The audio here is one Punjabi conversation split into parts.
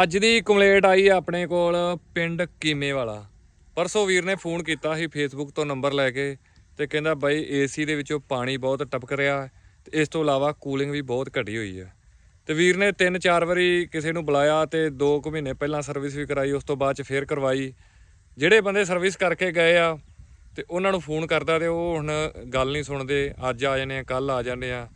ਅੱਜ ਦੀ ਕੰਪਲੇਂਟ ਆਈ ਆਪਣੇ ਕੋਲ ਪਿੰਡ ਕੀਮੇ ਵਾਲਾ। ਪਰਸੋਂ ਵੀਰ ਨੇ ਫੋਨ ਕੀਤਾ ਸੀ ਫੇਸਬੁੱਕ ਤੋਂ ਨੰਬਰ ਲੈ ਕੇ ਤੇ ਕਹਿੰਦਾ ਬਾਈ ਏਸੀ ਦੇ ਵਿੱਚੋਂ ਪਾਣੀ ਬਹੁਤ ਟਪਕ ਰਿਹਾ ਤੇ ਇਸ ਤੋਂ ਇਲਾਵਾ ਕੂਲਿੰਗ ਵੀ ਬਹੁਤ ਘਟੀ ਹੋਈ ਹੈ। ਤੇ ਵੀਰ ਨੇ ਤਿੰਨ ਚਾਰ ਵਾਰੀ ਕਿਸੇ ਨੂੰ ਬੁਲਾਇਆ ਤੇ 2 ਕੁ ਮਹੀਨੇ ਪਹਿਲਾਂ ਸਰਵਿਸ ਵੀ ਕਰਾਈ, ਉਸ ਤੋਂ ਬਾਅਦ ਚ ਫੇਰ ਕਰਵਾਈ। ਜਿਹੜੇ ਬੰਦੇ ਸਰਵਿਸ ਕਰਕੇ ਗਏ ਆ ਤੇ ਉਹਨਾਂ ਨੂੰ ਫੋਨ ਕਰਦਾ ਤੇ ਉਹ ਹੁਣ ਗੱਲ ਨਹੀਂ ਸੁਣਦੇ, ਅੱਜ ਆ ਜਾਂਦੇ ਆ ਕੱਲ ਆ ਜਾਂਦੇ ਆ।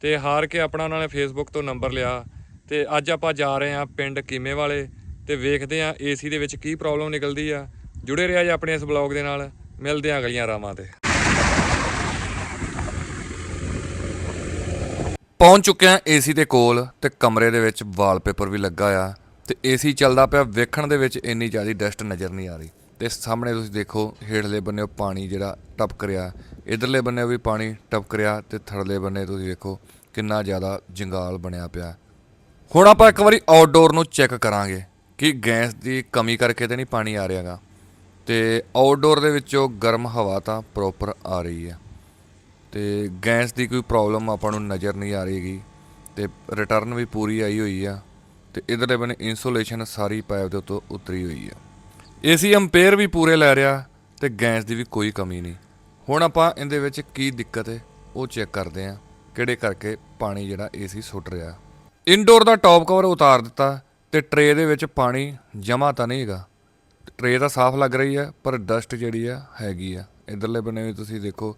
ਤੇ ਹਾਰ ਕੇ ਆਪਣਾ ਉਹਨਾਂ ਨੇ ਫੇਸਬੁੱਕ ਤੋਂ ਨੰਬਰ ਲਿਆ। ਤੇ ਅੱਜ ਆਪਾਂ ਜਾ ਰਹੇ ਹਾਂ ਪਿੰਡ ਕੀਮੇ ਵਾਲੇ ਤੇ ਵੇਖਦੇ ਆ ਏਸੀ ਦੇ ਵਿੱਚ ਕੀ ਪ੍ਰੋਬਲਮ ਨਿਕਲਦੀ ਆ। ਜੁੜੇ ਰਿਹਾ ਜੀ ਆਪਣੇ ਇਸ ਬਲੌਗ ਦੇ ਨਾਲ। ਮਿਲਦੇ ਹਾਂ ਅਗਲੀਆਂ ਰਾਵਾਂ ਤੇ। ਪਹੁੰਚ ਚੁੱਕਿਆ ਏਸੀ ਦੇ ਕੋਲ ਤੇ ਕਮਰੇ ਦੇ ਵਿੱਚ ਵਾਲਪੇਪਰ ਵੀ ਲੱਗਾ ਆ ਤੇ ਏਸੀ ਚੱਲਦਾ ਪਿਆ। ਵੇਖਣ ਦੇ ਵਿੱਚ ਇੰਨੀ ਜ਼ਿਆਦਾ ਡਸਟ ਨਜ਼ਰ ਨਹੀਂ ਆ ਰਹੀ। ਤੇ ਸਾਹਮਣੇ ਤੁਸੀਂ ਦੇਖੋ, ਹੇਠਲੇ ਬੰਨੇ ਪਾਣੀ ਜਿਹੜਾ ਟਪਕ ਰਿਹਾ। ਇਧਰਲੇ ਬੰਨੇ ਵੀ ਪਾਣੀ ਟਪਕ ਰਿਹਾ ਤੇ ਥੜਲੇ ਬੰਨੇ ਤੁਸੀਂ ਵੇਖੋ ਕਿੰਨਾ ਜ਼ਿਆਦਾ ਜੰਗਾਲ ਬਣਿਆ ਪਿਆ। ਹੁਣ ਆਪਾਂ ਇੱਕ ਵਾਰੀ ਆਊਟਡੋਰ ਨੂੰ ਚੈੱਕ ਕਰਾਂਗੇ ਕਿ ਗੈਸ ਦੀ ਕਮੀ ਕਰਕੇ ਤੇ ਨਹੀਂ ਪਾਣੀ ਆ ਰਿਹਾਗਾ। ਤੇ ਆਊਟਡੋਰ ਦੇ ਵਿੱਚੋਂ ਗਰਮ ਹਵਾ ਤਾਂ ਪ੍ਰੋਪਰ ਆ ਰਹੀ ਹੈ। ਤੇ ਗੈਸ ਦੀ ਕੋਈ ਪ੍ਰੋਬਲਮ ਆਪਾਂ ਨੂੰ ਨਜ਼ਰ ਨਹੀਂ ਆ ਰਹੀਗੀ ਤੇ ਰਿਟਰਨ ਵੀ ਪੂਰੀ ਆਈ ਹੋਈ ਆ। ਤੇ ਇਧਰਲੇ ਬੰਨੇ ਇਨਸੂਲੇਸ਼ਨ ਸਾਰੀ ਪਾਈਪ ਦੇ ਉੱਤੋਂ ਉਤਰੀ ਹੋਈ ਆ। ਏਸੀ ਐਂਪੀਅਰ ਵੀ ਪੂਰੇ ਲੈ ਰਿਹਾ ਤੇ ਗੈਸ ਦੀ ਵੀ ਕੋਈ ਕਮੀ ਨਹੀਂ। ਹੁਣ ਆਪਾਂ ਇਹਦੇ ਵਿੱਚ ਕੀ ਦਿੱਕਤ ਹੈ ਉਹ ਚੈੱਕ ਕਰਦੇ ਆ ਕਿਹੜੇ ਕਰਕੇ ਪਾਣੀ ਜਿਹੜਾ ਏਸੀ ਸੁੱਟ ਰਿਹਾ। ਇਨਡੋਰ ਦਾ ਟੌਪ ਕਵਰ ਉਤਾਰ ਦਿੱਤਾ ਤੇ ਟਰੇ ਦੇ ਵਿੱਚ ਪਾਣੀ ਜਮਾ ਤਾਂ ਨਹੀਂ ਹੈਗਾ। ਟਰੇ ਤਾਂ ਸਾਫ਼ ਲੱਗ ਰਹੀ ਹੈ, ਪਰ ਡਸਟ ਜਿਹੜੀ ਆ ਹੈਗੀ ਆ ਇਧਰਲੇ ਬੰਨੇ ਵੀ ਤੁਸੀਂ ਦੇਖੋ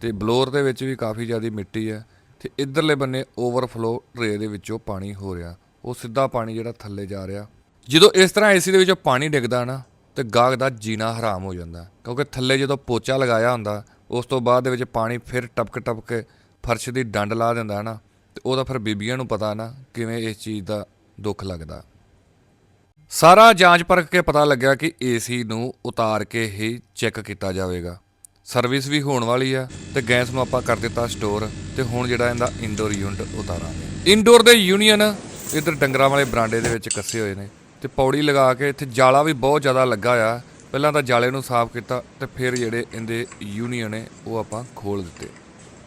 ਤੇ ਬਲੋਰ ਦੇ ਵਿੱਚ ਵੀ ਕਾਫੀ ਜ਼ਿਆਦਾ ਮਿੱਟੀ ਹੈ ਤੇ ਇਧਰਲੇ ਬੰਨੇ ਓਵਰਫਲੋ ਟਰੇ ਦੇ ਵਿੱਚੋਂ ਪਾਣੀ ਹੋ ਰਿਹਾ। ਉਹ ਸਿੱਧਾ ਪਾਣੀ ਜਿਹੜਾ ਥੱਲੇ ਜਾ ਰਿਹਾ। ਜਦੋਂ ਇਸ ਤਰ੍ਹਾਂ ਏਸੀ ਦੇ ਵਿੱਚੋਂ ਪਾਣੀ ਡਿੱਗਦਾ ਨਾ, ਤੇ ਗਾਹਕ ਦਾ ਜੀਣਾ ਹਰਾਮ ਹੋ ਜਾਂਦਾ ਕਿਉਂਕਿ ਥੱਲੇ ਜਦੋਂ ਪੋਚਾ ਲਗਾਇਆ ਹੁੰਦਾ, ਉਸ ਤੋਂ ਬਾਅਦ ਦੇ ਵਿੱਚ ਪਾਣੀ ਫਿਰ ਟਪਕ ਟਪਕ ਕੇ ਫਰਸ਼ ਦੀ ਡੰਡ ਲਾ ਦਿੰਦਾ ਨਾ। ਤੇ ਤਾਂ ਫਿਰ ਬੀਬੀਆਂ ਨੂੰ ਪਤਾ ਨਾ ਕਿਵੇਂ ਇਸ ਚੀਜ਼ ਦਾ ਦੁੱਖ ਲੱਗਦਾ। ਸਾਰਾ ਜਾਂਚ ਪਰਖ ਕੇ ਪਤਾ ਲੱਗਿਆ ਕਿ ਏਸੀ ਨੂੰ ਉਤਾਰ ਕੇ ਹੀ ਚੈੱਕ ਕੀਤਾ ਜਾਵੇਗਾ। ਸਰਵਿਸ ਵੀ ਹੋਣ ਵਾਲੀ ਆ ਤੇ ਗੈਸ ਨੂੰ ਆਪਾਂ ਕਰ ਦਿੱਤਾ ਸਟੋਰ ਤੇ ਹੁਣ ਜਿਹੜਾ ਇਹਦਾ ਇਨਡੋਰ ਯੂਨਿਟ ਉਤਾਰਾਂਗੇ। ਇਨਡੋਰ ਦੇ ਯੂਨੀਅਨ ਇਧਰ ਡੰਗਰਾਂ ਵਾਲੇ ਬਰਾਂਡੇ ਦੇ ਵਿੱਚ ਕੱਸੇ ਹੋਏ ਨੇ ਤੇ ਪੌੜੀ ਲਗਾ ਕੇ ਇੱਥੇ ਜਾਲਾ ਵੀ ਬਹੁਤ ਜ਼ਿਆਦਾ ਲੱਗਾ ਆ। ਪਹਿਲਾਂ ਤਾਂ ਜਾਲੇ ਨੂੰ ਸਾਫ਼ ਕੀਤਾ ਤੇ ਫਿਰ ਜਿਹੜੇ ਇਹਦੇ ਯੂਨੀਅਨ ਨੇ ਉਹ ਆਪਾਂ ਖੋਲ ਦਿੱਤੇ।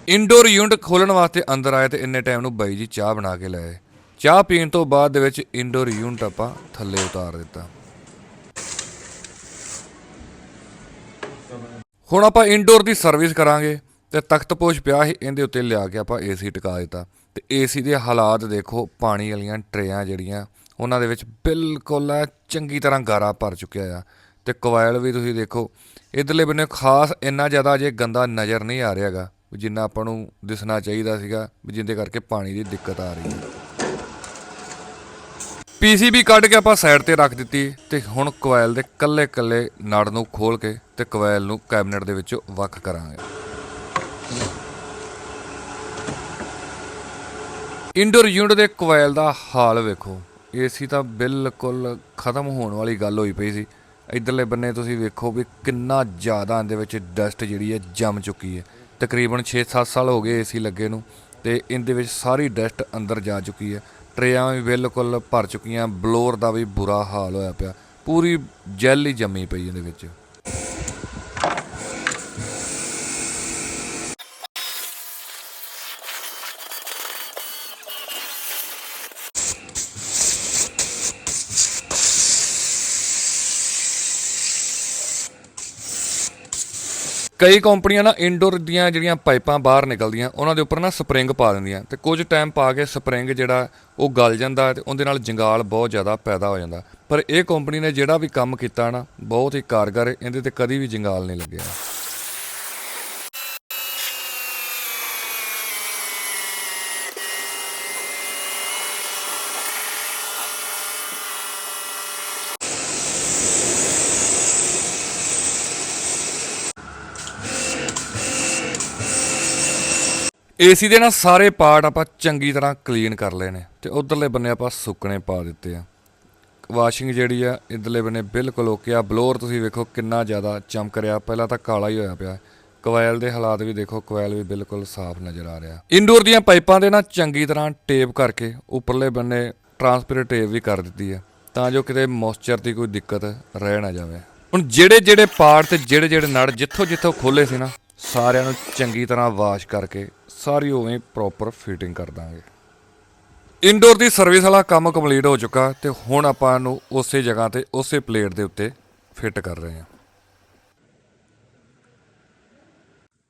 ਇਨਡੋਰ ਯੂਨਿਟ ਖੋਲਣ ਵਾਸਤੇ ਅੰਦਰ ਆਏ ਤੇ ਇੰਨੇ ਟਾਈਮ ਨੂੰ ਬਾਈ ਜੀ ਚਾਹ ਬਣਾ ਕੇ ਲਾਏ। ਚਾਹ ਪੀਣ ਤੋਂ ਬਾਅਦ ਦੇ ਵਿੱਚ ਇਨਡੋਰ ਯੂਨਿਟ ਆਪਾਂ ਥੱਲੇ ਉਤਾਰ ਦਿੱਤਾ। ਹੁਣ ਆਪਾਂ ਇਨਡੋਰ ਦੀ ਸਰਵਿਸ ਕਰਾਂਗੇ ਤੇ ਤਖਤਪੋਸ਼ ਪਿਆ ਸੀ, ਇਹਦੇ ਉੱਤੇ ਲਿਆ ਕੇ ਆਪਾਂ ਏਸੀ ਟਿਕਾ ਦਿੱਤਾ। ਤੇ ਏਸੀ ਦੇ ਹਾਲਾਤ ਦੇਖੋ, ਪਾਣੀ ਵਾਲੀਆਂ ਟਰੇਆਂ ਜਿਹੜੀਆਂ, ਉਹਨਾਂ ਦੇ ਵਿੱਚ ਬਿਲਕੁਲ ਚੰਗੀ ਤਰ੍ਹਾਂ ਗਾਰਾ ਭਰ ਚੁੱਕਿਆ ਆ। ਤੇ ਕੋਇਲ ਵੀ ਤੁਸੀਂ ਦੇਖੋ, ਇਧਰਲੇ ਬੰਨੇ ਖਾਸ ਇੰਨਾ ਜ਼ਿਆਦਾ ਅਜੇ ਗੰਦਾ ਨਜ਼ਰ ਨਹੀਂ ਆ ਰਿਹਾਗਾ ਵੀ ਜਿੰਨਾ ਆਪਾਂ ਨੂੰ ਦਿਸਣਾ ਚਾਹੀਦਾ ਸੀਗਾ ਵੀ ਜਿੰਦੇ ਕਰਕੇ ਪਾਣੀ ਦੀ ਦਿੱਕਤ ਆ ਰਹੀ ਹੈ। ਪੀਸੀਬੀ ਕੱਢ ਕੇ ਆਪਾਂ ਸਾਈਡ ਤੇ ਰੱਖ ਦਿੱਤੀ ਤੇ ਹੁਣ ਕੋਇਲ ਦੇ ਕੱਲੇ ਕੱਲੇ ਨੜ ਨੂੰ ਖੋਲ ਕੇ ਤੇ ਕੋਇਲ ਨੂੰ ਕੈਬਨਿਟ ਦੇ ਵਿੱਚੋਂ ਵੱਖ ਕਰਾਂਗੇ। ਇੰਡੋਰ ਯੂਨਿਟ ਦੇ ਕੋਇਲ ਦਾ ਹਾਲ ਵੇਖੋ। ਏਸੀ ਤਾਂ ਬਿਲਕੁਲ ਖਤਮ ਹੋਣ ਵਾਲੀ ਗੱਲ ਹੋਈ ਪਈ ਸੀ। ਇਧਰਲੇ ਬੰਨੇ ਤੁਸੀਂ ਵੇਖੋ ਵੀ ਕਿੰਨਾ ਜ਼ਿਆਦਾ ਇਹਦੇ ਵਿੱਚ ਡਸਟ ਜਿਹੜੀ ਹੈ ਜੰਮ ਚੁੱਕੀ ਹੈ। ਤਕਰੀਬਨ 6-7 ਸਾਲ ਹੋ ਗਏ ਏਸੀ ਲੱਗੇ ਨੂੰ ਤੇ ਇਹਦੇ ਵਿੱਚ ਸਾਰੀ ਡਸਟ ਅੰਦਰ ਜਾ ਚੁੱਕੀ ਹੈ। ਟਰੇਆਂ ਵੀ ਬਿਲਕੁਲ ਭਰ ਚੁੱਕੀਆਂ, ਬਲੋਰ ਦਾ ਵੀ ਬੁਰਾ ਹਾਲ ਹੋਇਆ ਪਿਆ। ਪੂਰੀ ਜੈਲ ਹੀ ਜੰਮੀ ਪਈ ਇਹਦੇ ਵਿੱਚ। ਕਈ ਕੰਪਨੀਆਂ ਨਾ ਇਨਡੋਰ ਦੀਆਂ ਜਿਹੜੀਆਂ ਪਾਈਪਾਂ ਬਾਹਰ ਨਿਕਲਦੀਆਂ ਉਹਨਾਂ ਦੇ ਉੱਪਰ ਨਾ ਸਪਰਿੰਗ ਪਾ ਦਿੰਦੀਆਂ ਤੇ ਕੁਝ ਟਾਈਮ ਪਾ ਕੇ ਸਪਰਿੰਗ ਜਿਹੜਾ ਉਹ ਗਲ ਜਾਂਦਾ ਤੇ ਉਹਦੇ ਨਾਲ ਜੰਗਾਲ ਬਹੁਤ ਜ਼ਿਆਦਾ ਪੈਦਾ ਹੋ ਜਾਂਦਾ। ਪਰ ਇਹ ਕੰਪਨੀ ਨੇ ਜਿਹੜਾ ਵੀ ਕੰਮ ਕੀਤਾ ਨਾ ਬਹੁਤ ਹੀ ਕਾਰਗਰ ਹੈ, ਇਹਦੇ ਤੇ ਕਦੀ ਵੀ ਜੰਗਾਲ ਨਹੀਂ ਲੱਗਿਆ। ਏਸੀ ਦੇ ਨਾ ਸਾਰੇ ਪਾਰਟ ਆਪਾਂ ਚੰਗੀ ਤਰ੍ਹਾਂ ਕਲੀਨ ਕਰ ਲਏ ਨੇ ਤੇ ਉਧਰਲੇ ਬੰਨੇ ਆਪਾਂ ਸੁੱਕਣੇ ਪਾ ਦਿੱਤੇ ਆ। ਵਾਸ਼ਿੰਗ ਜਿਹੜੀ ਆ, ਇਧਰਲੇ ਬੰਨੇ ਬਿਲਕੁਲ ਓਕੇ ਆ। ਬਲੋਰ ਤੁਸੀਂ ਵੇਖੋ ਕਿੰਨਾ ਜ਼ਿਆਦਾ ਚਮਕ ਰਿਹਾ। ਪਹਿਲਾਂ ਤਾਂ ਕਾਲਾ ਹੀ ਹੋਇਆ ਪਿਆ। ਕੋਇਲ ਦੇ ਹਾਲਾਤ ਵੀ ਦੇਖੋ ਕੋਇਲ ਵੀ ਬਿਲਕੁਲ ਸਾਫ਼ ਨਜ਼ਰ ਆ ਰਿਹਾ। ਇਨਡੋਰ ਦੀਆਂ ਪਾਈਪਾਂ ਦੇ ਨਾ ਚੰਗੀ ਤਰ੍ਹਾਂ ਟੇਪ ਕਰਕੇ ਉੱਪਰਲੇ ਬੰਨੇ ਟਰਾਂਸਪੇਰੈਂਟ ਟੇਪ ਵੀ ਕਰ ਦਿੱਤੀ ਆ। ਤਾਂ ਜੋ ਕਿਤੇ ਮੋਇਸਚਰ ਦੀ ਕੋਈ ਦਿੱਕਤ ਰਹਿ ਨਾ ਜਾਵੇ। ਹੁਣ ਜਿਹੜੇ ਜਿਹੜੇ ਪਾਰਟ ਤੇ ਜਿਹੜੇ ਜਿਹੜੇ ਨੜ ਜਿੱਥੋਂ ਜਿੱਥੋਂ ਖੋਲੇ ਸੀ ਨਾ ਸਾਰਿਆਂ ਨੂੰ ਚੰਗੀ ਤਰ੍ਹਾਂ ਵਾਸ਼ ਕਰਕੇ ਸਾਰੀ ਉਵੇਂ ਪ੍ਰੋਪਰ ਫਿਟਿੰਗ ਕਰ ਦਾਂਗੇ। ਇਨਡੋਰ ਦੀ ਸਰਵਿਸ ਵਾਲਾ ਕੰਮ ਕੰਪਲੀਟ ਹੋ ਚੁੱਕਾ ਤੇ ਹੁਣ ਆਪਾਂ ਇਹਨੂੰ ਉਸੇ ਜਗ੍ਹਾ ਤੇ ਉਸੇ ਪਲੇਟ ਦੇ ਉੱਤੇ ਫਿੱਟ ਕਰ ਰਹੇ ਹਾਂ।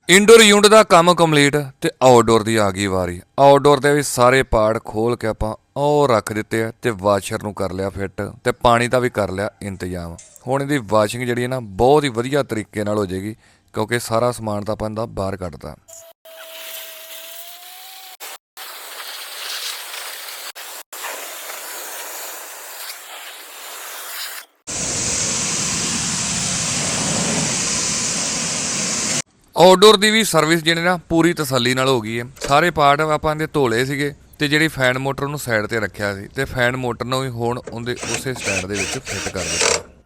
ਇਨਡੋਰ ਯੂਨਿਟ ਦਾ ਕੰਮ ਕੰਪਲੀਟ ਤੇ ਆਊਟਡੋਰ ਦੀ ਆ ਗਈ ਵਾਰੀ। ਆਊਟਡੋਰ ਦੇ ਵੀ ਸਾਰੇ ਪਾਰਟ ਖੋਲ ਕੇ ਆਪਾਂ ਉਹ ਰੱਖ ਦਿੱਤੇ ਆ ਤੇ ਵਾਸ਼ਰ ਨੂੰ ਕਰ ਲਿਆ ਫਿੱਟ ਤੇ ਪਾਣੀ ਦਾ ਵੀ ਕਰ ਲਿਆ ਇੰਤਜ਼ਾਮ। ਹੁਣ ਇਹਦੀ ਵਾਸ਼ਿੰਗ ਜਿਹੜੀ ਹੈ ਨਾ ਬਹੁਤ ਹੀ ਵਧੀਆ ਤਰੀਕੇ ਨਾਲ ਹੋ ਜਾਏਗੀ। ਕਿਉਂਕਿ ਸਾਰਾ ਸਮਾਨ ਤਾਂ ਆਪਾਂ ਦਾ ਬਾਹਰ ਕੱਢਦਾ ਆਊਟਡੋਰ ਦੀ ਵੀ ਸਰਵਿਸ ਜਿਹੜੀ ਨਾ ਪੂਰੀ ਤਸੱਲੀ ਨਾਲ ਹੋ ਗਈ ਹੈ। ਸਾਰੇ ਪਾਰਟ ਆਪਾਂ ਦੇ ਧੋਲੇ ਸੀਗੇ ਤੇ ਜਿਹੜੀ ਫੈਨ ਮੋਟਰ ਨੂੰ ਸਾਈਡ ਤੇ ਰੱਖਿਆ ਸੀ ਤੇ ਫੈਨ ਮੋਟਰ ਨੂੰ ਵੀ ਹੁਣ ਉਹਦੇ ਉਸੇ ਸਟੈਂਡ ਦੇ ਵਿੱਚ ਫਿੱਟ ਕਰ ਦਿੱਤਾ।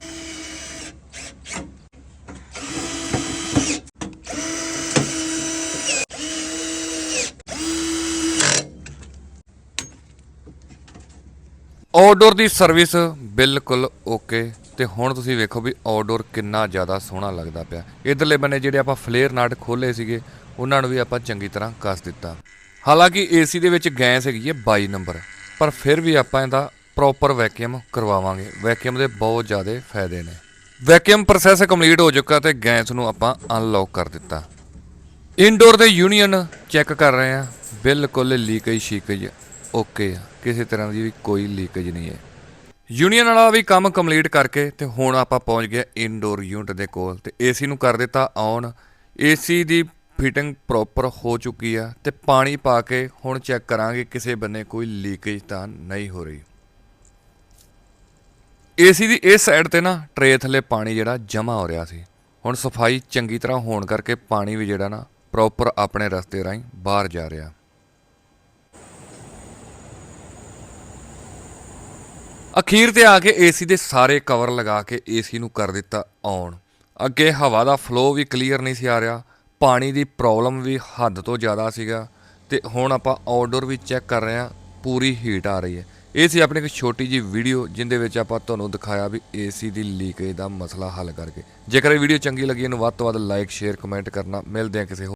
ਆਊਟਡੋਰ ਦੀ ਸਰਵਿਸ ਬਿਲਕੁਲ ਓਕੇ। ਤੇ ਹੁਣ ਤੁਸੀਂ ਵੇਖੋ ਵੀ ਆਊਟਡੋਰ ਕਿੰਨਾ ਜ਼ਿਆਦਾ ਸੋਹਣਾ ਲੱਗਦਾ ਪਿਆ। ਇਧਰਲੇ ਬੰਨੇ ਜਿਹੜੇ ਆਪਾਂ ਫਲੇਅਰ ਨਾਟ ਖੋਲੇ ਸੀਗੇ, ਉਹਨਾਂ ਨੂੰ ਵੀ ਆਪਾਂ ਚੰਗੀ ਤਰ੍ਹਾਂ ਕੱਸ ਦਿੱਤਾ। ਹਾਲਾਂਕਿ ਏਸੀ ਦੇ ਵਿੱਚ ਗੈਸ ਹੈਗੀ ਹੈ 22 ਨੰਬਰ, ਪਰ ਫਿਰ ਵੀ ਆਪਾਂ ਇਹਦਾ ਪ੍ਰੋਪਰ ਵੈਕਿਊਮ ਕਰਵਾਵਾਂਗੇ। ਵੈਕਿਊਮ ਦੇ ਬਹੁਤ ਜ਼ਿਆਦਾ ਫਾਇਦੇ ਨੇ। ਵੈਕਿਊਮ ਪ੍ਰੋਸੈਸ ਕੰਪਲੀਟ ਹੋ ਚੁੱਕਾ ਤੇ ਗੈਸ ਨੂੰ ਆਪਾਂ ਅਨਲੌਕ ਕਰ ਦਿੱਤਾ। ਇਨਡੋਰ ਦੇ ਯੂਨੀਅਨ ਚੈੱਕ ਕਰ ਰਹੇ ਆ ਬਿਲਕੁਲ ਲੀਕੇਜ ਸ਼ੀਕੇਜ ਓਕੇ ਆ। ਕਿਸੇ ਤਰ੍ਹਾਂ ਦੀ ਵੀ ਕੋਈ ਲੀਕੇਜ ਨਹੀਂ ਹੈ। ਯੂਨੀਅਨ ਵਾਲਾ ਵੀ ਕੰਮ ਕੰਪਲੀਟ ਕਰਕੇ ਤੇ ਹੁਣ ਆਪਾਂ ਪਹੁੰਚ ਗਏ ਇਨਡੋਰ ਯੂਨਿਟ ਦੇ ਕੋਲ ਤੇ ਏਸੀ ਨੂੰ ਕਰ ਦਿੱਤਾ ਔਨ ਏਸੀ ਦੀ ਫਿਟਿੰਗ ਪ੍ਰੋਪਰ ਹੋ ਚੁੱਕੀ ਆ ਤੇ ਪਾਣੀ ਪਾ ਕੇ ਹੁਣ ਚੈੱਕ ਕਰਾਂਗੇ ਕਿਸੇ ਬੰਨੇ ਕੋਈ ਲੀਕੇਜ ਤਾਂ ਨਹੀਂ ਹੋ ਰਹੀ। ਏਸੀ ਦੀ ਇਸ ਸਾਈਡ ਤੇ ਨਾ ਟਰੇ ਥੱਲੇ ਪਾਣੀ ਜਿਹੜਾ ਜਮਾ ਹੋ ਰਿਹਾ ਸੀ। ਹੁਣ ਸਫ਼ਾਈ ਚੰਗੀ ਤਰ੍ਹਾਂ ਹੋਣ ਕਰਕੇ ਪਾਣੀ ਵੀ ਜਿਹੜਾ ਨਾ ਪ੍ਰੋਪਰ ਆਪਣੇ ਰਸਤੇ ਰਾਹੀਂ ਬਾਹਰ ਜਾ ਰਿਹਾ। ਅਖੀਰ ਤੇ ਆ ਕੇ ਏਸੀ ਦੇ ਸਾਰੇ ਕਵਰ ਲਗਾ ਕੇ ਏਸੀ ਨੂੰ ਕਰ ਦਿੱਤਾ ਔਨ ਅੱਗੇ ਹਵਾ ਦਾ ਫਲੋ ਵੀ ਕਲੀਅਰ ਨਹੀਂ ਸੀ ਆ ਰਿਹਾ, ਪਾਣੀ ਦੀ ਪ੍ਰੋਬਲਮ ਵੀ ਹੱਦ ਤੋਂ ਜ਼ਿਆਦਾ ਸੀਗਾ ਤੇ ਹੁਣ ਆਪਾਂ ਆਊਟਡੋਰ ਵੀ ਚੈੱਕ ਕਰ ਰਹੇ ਹਾਂ, ਪੂਰੀ ਹੀਟ ਆ ਰਹੀ ਹੈ। ਇਹ ਸੀ ਆਪਣੀ ਇੱਕ ਛੋਟੀ ਜੀ ਵੀਡੀਓ ਜਿੰਦੇ ਵਿੱਚ ਆਪਾਂ ਤੁਹਾਨੂੰ ਦਿਖਾਇਆ ਵੀ ਏਸੀ ਦੀ ਲੀਕੇਜ ਦਾ ਮਸਲਾ ਹੱਲ ਕਰਕੇ। ਜੇਕਰ ਇਹ ਵੀਡੀਓ ਚੰਗੀ ਲੱਗੀ, ਇਹਨੂੰ ਵੱਧ ਤੋਂ ਵੱਧ ਲਾਈਕ ਸ਼ੇਅਰ ਕਮੈਂਟ ਕਰਨਾ। ਮਿਲਦੇ ਹਾਂ ਕਿਸੇ ਹੋਰ